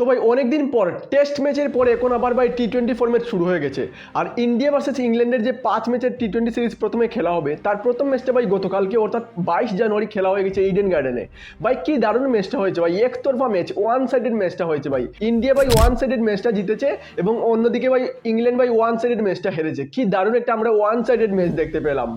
তো ভাই, অনেকদিন পর টেস্ট ম্যাচের পরে এখন আবার ভাই টি টোয়েন্টি ফর্মেট শুরু হয়ে গেছে। আর ইন্ডিয়া ভার্সেস ইংল্যান্ডের যে পাঁচ ম্যাচের টি টোয়েন্টি সিরিজ প্রথমে খেলা হবে, তার প্রথম ম্যাচটা ভাই গতকালকে, অর্থাৎ বাইশ জানুয়ারি খেলা হয়ে গেছে ইডেন গার্ডেনে ভাই, কি দারুণ ম্যাচটা হয়েছে ভাই। একতরফা ম্যাচ ওয়ান সাইডেড ম্যাচটা হয়েছে ভাই। ইন্ডিয়া ভাই ওয়ান সাইডেড ম্যাচটা জিতেছে এবং অন্যদিকে ভাই ইংল্যান্ড ভাই ওয়ান সাইডেড ম্যাচটা হেরেছে। কি দারুণ একটা আমরা ওয়ান সাইডেড ম্যাচ দেখতে পেলাম।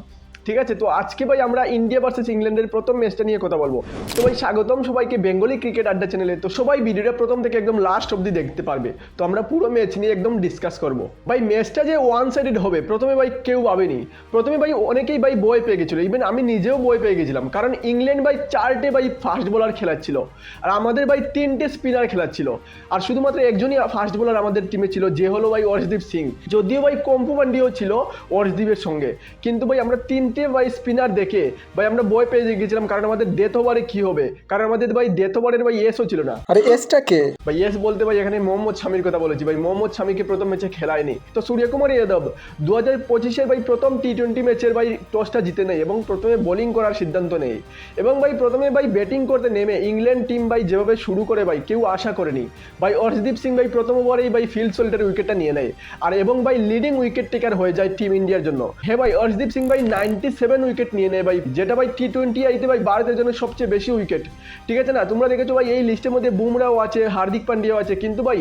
ঠিক আছে? তো আজকে ভাই আমরা ইন্ডিয়া ভার্সেস ইংল্যান্ডের প্রথম ম্যাচটা নিয়ে কথা বলব। তো ভাই স্বাগতম সবাইকে বেঙ্গলি ক্রিকেট আড্ডা চ্যানেলে। তো সবাই ভিডিওটা প্রথম থেকে একদম লাস্ট অবধি দেখতে পারবে। তো আমরা পুরো ম্যাচ নিয়ে একদম ডিসকাস করব। ভাই ম্যাচটা যে ওয়ান সাইডেড হবে, প্রথমে ভাই কেউ ভাবেনি। প্রথমে ভাই অনেকেই ভাই বই পেয়ে গেছিল। ইভেন আমি নিজেও বই পেয়ে গেছিলাম। কারণ ইংল্যান্ড ভাই চারটে ভাই ফাস্ট বোলার খেলাচ্ছিল। আর আমাদের ভাই তিনটে স্পিনার খেলাচ্ছিল। আর শুধুমাত্র একজনই ফাস্ট বোলার আমাদের টিমে ছিল, যে হলো ভাই অর্শদীপ সিং। যদিও ভাই কম্পু পান্ডিও ছিল অর্শদীপের সঙ্গে। কিন্তু ভাই আমরা তিনটে ভাই স্পিনার দেখে। ভাই আমরা বই পেয়ে গেছিলাম কারণ আমাদের ডেথ ওভারে কি হবে? কারণ আমাদের ভাই ডেথ ওভারের ভাই এসও ছিল না। আরে এসটা কে? ভাই ইয়েস বলতে ভাই এখানে মোহাম্মদ শামির কথা বলেছি। ভাই মোহাম্মদ শামিকে প্রথম ম্যাচে খেলায়নি। তো সূর্যকুমার যাদব দু হাজার পঁচিশের ভাই প্রথম টি টোয়েন্টি ম্যাচের ভাই টসটা জিতে নেই এবং প্রথমে বোলিং করার সিদ্ধান্ত নেই এবং ভাই প্রথমে ভাই ব্যাটিং করতে নেমে ইংল্যান্ড টিম ভাই যেভাবে শুরু করে ভাই কেউ আশা করেনি। ভাই অর্শদীপ সিং ভাই প্রথম ওভারেই ভাই ফিল্ড সোল্টের উইকেটটা নিয়ে নেয়। আর এবং ভাই লিডিং উইকেট টেকার হয়ে যায় টিম ইন্ডিয়ার জন্য। হ্যাঁ ভাই অর্শদীপ সিং ভাই নাইনটি সেভেন উইকেট নিয়ে নেয় ভাই। যেটা ভাই টি টোয়েন্টি আইতে ভাই ভারতের জন্য সবচেয়ে বেশি উইকেট ঠিক আছে না? তোমরা দেখেছ ভাই, এই লিস্টের মধ্যে বুমরাও আছে, হার্দিক পান্ডিয়াও আছে। কিন্তু ভাই,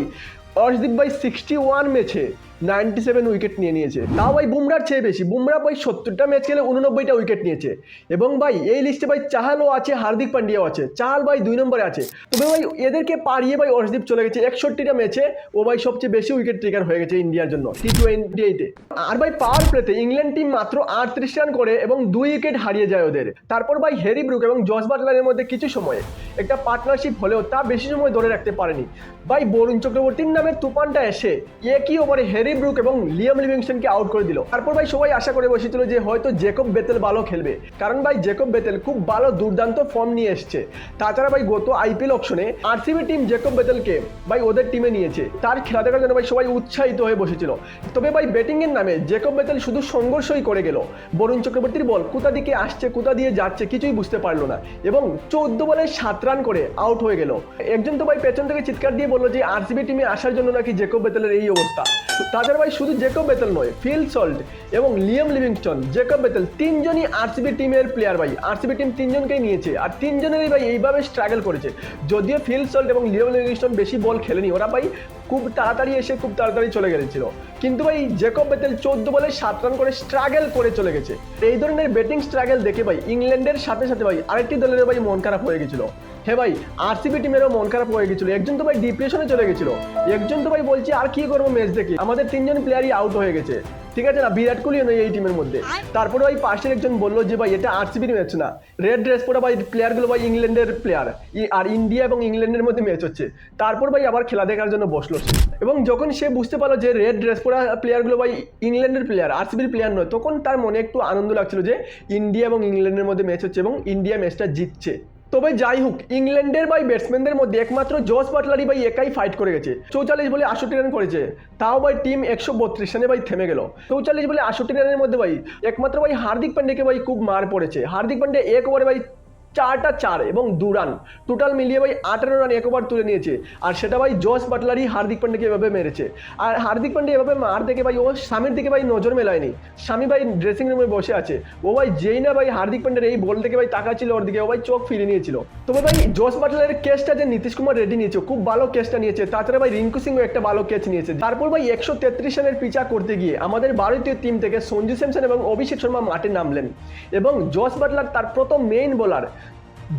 অর্শদীপ ভাই সিক্সটি ওয়ান ম্যাচে নাইনটি সেভেন উইকেট নিয়ে নিয়েছে। তাও ভাই, বুমরার চেয়ে বেশি। বুমরা ভাই সত্তরটা ম্যাচ খেলে উননব্বইটা উইকেট নিয়েছে। এবং ভাই, এই লিস্টে ভাই চাহালও আছে, হার্দিক পান্ডিয়াও আছে। চাহাল ভাই দুই নম্বরে আছে। তবে ভাই, এদেরকে পারিয়ে ভাই অর্শদীপ চলে গেছে। একষট্টিটা ম্যাচে ও ভাই সবচেয়ে বেশি উইকেট টেকার হয়ে গেছে ইন্ডিয়ার জন্য, টি টোয়েন্টি এইটে আর ভাই পাওয়ার প্লেতে ইংল্যান্ড টিম মাত্র আটত্রিশ রান করে এবং দুই উইকেট হারিয়ে যায় ওদের। তারপর ভাই হ্যারি ব্রুক এবং জস বাটলারের মধ্যে কিছু সময়ে। একটা পার্টনারশিপ হলেও তা বেশি সময় ধরে রাখতে পারেনি। ভাই, বরুণ চক্রবর্তীর নামে তুফানটা এসে একই ওভারে হ্যারি ব্রুক এবং লিয়াম লিভিংস্টনকে আউট করে দিল। তারপর ভাই সবাই আশা করে বসেছিল যে হয়তো জেকব বেতেল ভালো খেলবে। কারণ ভাই জেকব বেতেল খুব ভালো দুর্দান্ত ফর্ম নিয়ে এসছে। তাছাড়া ভাই গত আইপিএল অপশনে আরসিবি টিম জেকব বেতেলকে ভাই ওদের টিমে নিয়েছে। তার খেলা দেখার জন্য ভাই সবাই উৎসাহিত হয়ে বসেছিল। তবে ভাই ব্যাটিং এর নামে জেকব বেতেল শুধু সংঘর্ষই করে গেল। বরুণ চক্রবর্তীর বল কোথা দিকে আসছে, কোথা দিয়ে যাচ্ছে কিছুই বুঝতে পারল না। এবং চোদ্দ বলে সাত রান করে আউট হয়ে গেল। একজন তো ভাই পেছন থেকে চিৎকার দিয়ে বলল যে আরসিবি টিমে আসার জন্য নাকি জেকব বেতেলের এই অবস্থা। তাদের ভাই শুধু জেকব বেতেল নয় ফিল সল্ট এবং লিয়াম লিভিংস্টন জেকব বেতেল তিনজনই আরসিবি টিমের প্লেয়ার ভাই। আরসিবি টিম তিনজনকেই নিয়েছে। আর তিনজনেরই ভাই এইভাবে স্ট্রাগল করেছে। যদিও ফিল সল্ট এবং লিয়াম লিভিংস্টন বেশি বল খেলেনি, ওরা ভাই খুব তাড়াতাড়ি এসে খুব তাড়াতাড়ি চলে গেছিল কিন্তু ভাই জেকব বেতেল চোদ্দ বলে সাত রান করে স্ট্রাগল করে চলে গেছে। এই ধরনের ব্যাটিং স্ট্রাগল দেখে ভাই, ইংল্যান্ডের সাথে সাথে ভাই, আরেকটি দলের ভাই মন খারাপ হয়ে গেছিল। হ্যাঁ ভাই আরসিবি টিমেরও মন খারাপ হয়ে গেছিল। একজন তো ভাই ডিপ্রেশনে চলে গেছিল। একজন তো ভাই বলছি, আর কি করব ম্যাচ দেখে? আমাদের তিনজন প্লেয়ারই আউট হয়ে গেছে। ঠিক আছে না? বিরাট কোহলিও নেই এই টিমের মধ্যে। তারপরে ওই পাশের একজন বলল যে, ভাই, এটা আরসিবির ম্যাচ না। রেড ড্রেস পরা ভাই প্লেয়ারগুলো ভাই ইংল্যান্ডের প্লেয়ার আর ইন্ডিয়া এবং ইংল্যান্ডের মধ্যে ম্যাচ হচ্ছে। তারপর ভাই আবার খেলা দেখার জন্য বসল। এবং যখন সে বুঝতে পারল যে রেড ড্রেস পরা প্লেয়ারগুলো ভাই ইংল্যান্ডের প্লেয়ার আরসিবির প্লেয়ার নয়, তখন তার মনে একটু আনন্দ লাগছিল যে, ইন্ডিয়া এবং ইংল্যান্ডের মধ্যে ম্যাচ হচ্ছে এবং ইন্ডিয়া ম্যাচটা জিতছে। তবে যাই হোক, ইংল্যান্ডের ভাই ব্যাটসম্যানদের মধ্যে একমাত্র জস বাটলারি ভাই একাই ফাইট করে গেছে। চৌচল্লিশ বলে আষট্টি রান করেছে। তাও ভাই টিম একশো বত্রিশ রানে ভাই থেমে গেল। চৌচল্লিশ বলে আষট্টি রানের মধ্যে ভাই একমাত্র ভাই হার্দিক পান্ডেকে ভাই খুব মার পড়েছে। হার্দিক পান্ডে এক ওভারে ভাই চারটা চার এবং দু রান টোটাল মিলিয়ে ভাই আঠারো রান এক ওভার তুলে নিয়েছে। আর সেটা ভাই জস বাটলারই হার্দিক পান্ডেকে এভাবে মেরেছে। আর হার্দিক পান্ডে এভাবে মার দেখে ভাই ও স্বামীর দিকে ভাই নজর মেলায়নি। স্বামী ভাই ড্রেসিং রুমে বসে আছে। ও ভাই যেই না ভাই হার্দিক পান্ডের এই বল থেকে ভাই তাকাচ্ছিল ওর দিকে। ও ভাই চোখ ফিরে নিয়েছিল। তবে ভাই জস বাটলারের কেসটা যে নীতিশ কুমার রেডি নিয়েছে, খুব ভালো কেসটা নিয়েছে। তাছাড়া ভাই রিঙ্কু সিংও একটা ভালো ক্যাচ নিয়েছে। তারপর ভাই একশো তেত্রিশ রানের পিচা করতে গিয়ে আমাদের ভারতীয় টিম থেকে সঞ্জু স্যামসন এবং অভিষেক শর্মা মাঠে নামলেন। এবং জস বাটলার তার প্রথম মেইন বোলার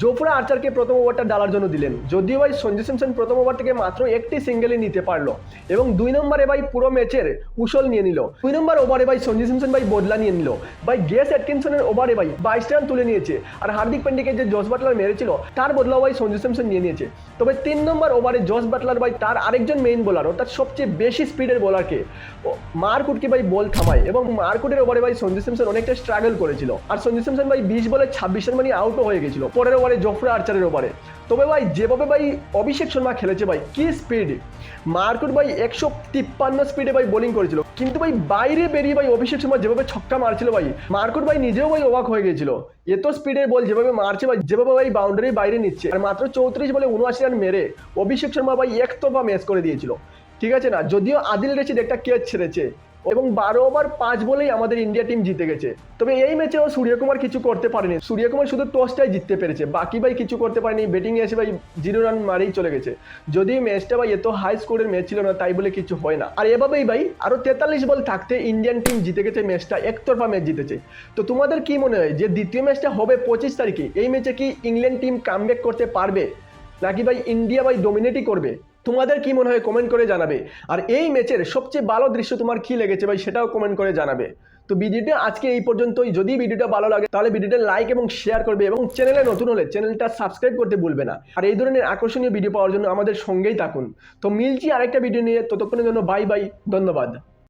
জোফরা আর্চারকে প্রথম ওভারটা ডালার জন্য দিলেন। যদিও ভাই সঞ্জু স্যামসন প্রথম ওভার থেকে মাত্র একটি সিঙ্গেলই নিতে পারল এবং দুই নম্বরে ভাই পুরো ম্যাচের কুশল নিয়ে নিল। দুই নম্বর ওভারে ভাই সঞ্জু স্যামসন ভাই বদলা নিয়ে নিল। ভাই গেস অ্যাটকিনসনের ওভারে ভাই বাইশ রান তুলে নিয়েছে আর হার্দিক পান্ডিকে যে জস বাটলার মেরেছিল, তার বদলাও ভাই সঞ্জু স্যামসন নিয়ে নিয়েছে। তবে তিন নম্বর ওভারে জস বাটলার ভাই তার আরেকজন মেইন বোলার অর্থাৎ সবচেয়ে বেশি স্পিডের বোলারকে মারকুটকে ভাই বল থামায় এবং মারকুটের ওভারে ভাই সঞ্জু স্যামসন অনেকটা স্ট্রাগল করেছিল। আর সঞ্জু স্যামসন ভাই বিশ বলে ছাব্বিশ রান মানে আউটও হয়ে গেছিল। পরের ওভারে জফরা আর্চারের ওভারে। তবে ভাই, যেভাবে ভাই অভিষেক শর্মা খেলেছে ভাই, কি স্পিড মার্কুট ভাই একশো তিপ্পান্ন স্পিডে ভাই বোলিং করেছিল। কিন্তু ভাই, বাইরে বেরিয়ে ভাই অভিষেক শর্মা যেভাবে ছক্কা মারছিল ভাই, মার্কুট ভাই নিজেও ভাই অবাক হয়ে গেছিল। এত স্পিডের বল যেভাবে মারছে ভাই, যেভাবে ভাই বাউন্ডারি বাইরে নিচ্ছে। আর মাত্র চৌত্রিশ বলে উনআশি রান মেরে অভিষেক শর্মা ভাই একতরফা ম্যাচ করে দিয়েছিল। ঠিক আছে না? যদিও আদিল রশিদ একটা ক্যাচ ছেড়েছে। এবং বারো ওভার পাঁচ বলেই আমাদের ইন্ডিয়া টিম জিতে গেছে। তবে এই ম্যাচেও সূর্যকুমার কিছু করতে পারেনি। সূর্যকুমার শুধু টসটাই জিততে পেরেছে। বাকি ভাই কিছু করতে পারেনি। ব্যাটিং এসে ভাই জিরো রান মারেই চলে গেছে। যদি ম্যাচটা ভাই এত হাই স্কোরের ম্যাচ ছিল না, তাই বলে কিছু হয় না। আর এভাবেই ভাই আরও তেতাল্লিশ বল থাকতে ইন্ডিয়ান টিম জিতে গেছে ম্যাচটা একতরফা ম্যাচ জিতেছে। তো তোমাদের কি মনে হয় যে দ্বিতীয় ম্যাচটা হবে পঁচিশ তারিখে? এই ম্যাচে কি ইংল্যান্ড টিম কামব্যাক করতে পারবে? নাকি ভাই ইন্ডিয়া ভাই ডোমিনেটই করবে? তোমাদের কি মনে হয় কমেন্ট করে জানাবে? আর এই ম্যাচের সবচেয়ে ভালো দৃশ্য তোমার কি লেগেছে ভাই সেটাও কমেন্ট করে জানাবে। তো ভিডিওটা আজকে এই পর্যন্তই। যদি ভিডিওটা ভালো লাগে, তাহলে ভিডিওটা লাইক এবং শেয়ার করবে এবং চ্যানেলে নতুন হলে চ্যানেলটা সাবস্ক্রাইব করতে ভুলবে না। আর এই ধরনের আকর্ষণীয় ভিডিও পাওয়ার জন্য আমাদের সঙ্গেই থাকুন। তো মিলছি আরেকটা ভিডিও নিয়ে। ততক্ষণের জন্য বাই বাই ধন্যবাদ।